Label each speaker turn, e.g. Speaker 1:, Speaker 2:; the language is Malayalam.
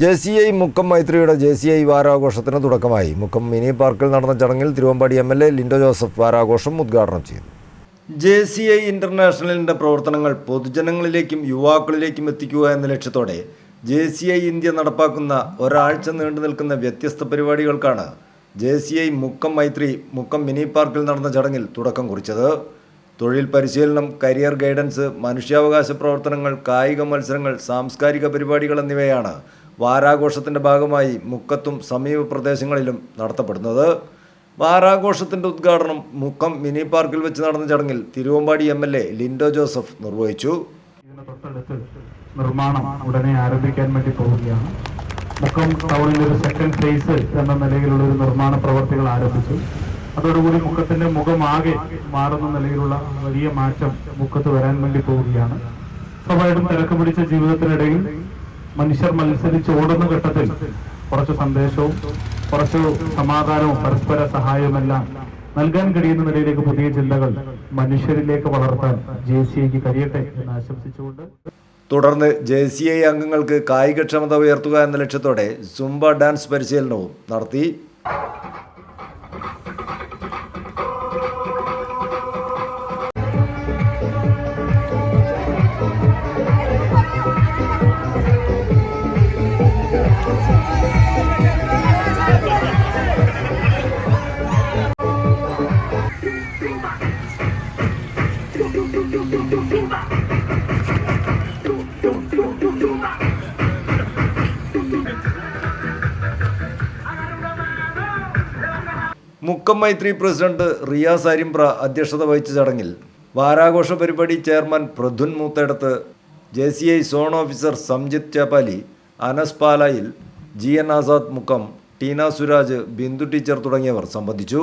Speaker 1: ജെ സി ഐ മുക്കം മൈത്രിയുടെ ജെ സി ഐ വാരാഘോഷത്തിന് തുടക്കമായി. മുക്കം മിനി പാർക്കിൽ നടന്ന ചടങ്ങിൽ Thiruvambady M L A Lindo Joseph വാരാഘോഷം ഉദ്ഘാടനം ചെയ്തു. ജെ സി ഐ ഇന്റർനാഷണലിന്റെ പ്രവർത്തനങ്ങൾ പൊതുജനങ്ങളിലേക്കും യുവാക്കളിലേക്കും എത്തിക്കുക എന്ന ലക്ഷ്യത്തോടെ ജെ സി ഐ ഇന്ത്യ നടപ്പാക്കുന്ന ഒരാഴ്ച നീണ്ടു നിൽക്കുന്ന വ്യത്യസ്ത പരിപാടികൾക്കാണ് J C I Mukkam Maithri Mukkam mini പാർക്കിൽ നടന്ന ചടങ്ങിൽ തുടക്കം കുറിച്ചത്. തൊഴിൽ പരിശീലനം കരിയർ ഗൈഡൻസ് മനുഷ്യാവകാശ പ്രവർത്തനങ്ങൾ കായിക മത്സരങ്ങൾ സാംസ്കാരിക പരിപാടികൾ എന്നിവയാണ് വാരാഘോഷത്തിന്റെ ഭാഗമായി മുക്കത്തും സമീപ പ്രദേശങ്ങളിലും നടത്തപ്പെടുന്നത്. വാരാഘോഷത്തിന്റെ ഉദ്ഘാടനം മുക്കം മിനി പാർക്കിൽ വെച്ച് നടന്ന ചടങ്ങിൽ Thiruvambady M L A Lindo Joseph നിർവഹിച്ചു.
Speaker 2: നിർമ്മാണം ഉടനെ ആരംഭിക്കാൻ വേണ്ടി പോവുകയാണ്. മുക്കം ടൗണിൽ ഒരു സെക്കൻഡ് ഫേസ് എന്ന നിലയിലുള്ള ഒരു നിർമ്മാണ പ്രവർത്തികൾ ആരംഭിച്ചു. അതോടുകൂടി മുക്കത്തിന്റെ മുഖമാകെ മാറുന്ന നിലയിലുള്ള വലിയ മാറ്റം മുക്കത്ത് വരാൻ വേണ്ടി പോവുകയാണ്. സ്വാഭാവികം തിരക്ക് പിടിച്ച ജീവിതത്തിനിടയിൽ മനുഷ്യർ മത്സരിച്ച് ഓടുന്ന ഘട്ടത്തിൽ കുറച്ച് സന്ദേശവും കുറച്ച് സമാധാനവും പരസ്പര സഹായവുമെല്ലാം നൽകാൻ കഴിയുന്ന നിലയിലേക്ക് പുതിയ ചിന്തകൾ മനുഷ്യരിലേക്ക് വളർത്താൻ ജെ സി ഐക്ക് കഴിയട്ടെ എന്ന് ആശംസിച്ചുകൊണ്ട്
Speaker 1: തുടർന്ന് ജെ സി ഐ അംഗങ്ങൾക്ക് കായികക്ഷമത ഉയർത്തുക എന്ന ലക്ഷ്യത്തോടെ സുംബ ഡാൻസ് പരിശീലനവും നടത്തി. മുക്കം മൈത്രി പ്രസിഡന്റ് റിയാസ് അരിമ്പ്ര അധ്യക്ഷത വഹിച്ച ചടങ്ങിൽ വാരാഘോഷ പരിപാടി chairman Pradhun Moothadath J C I zone officer Samjith Cheppali Anas Palayil G N Azad Mukkam Teena Suraj Bindu teacher തുടങ്ങിയവർ സംബന്ധിച്ചു.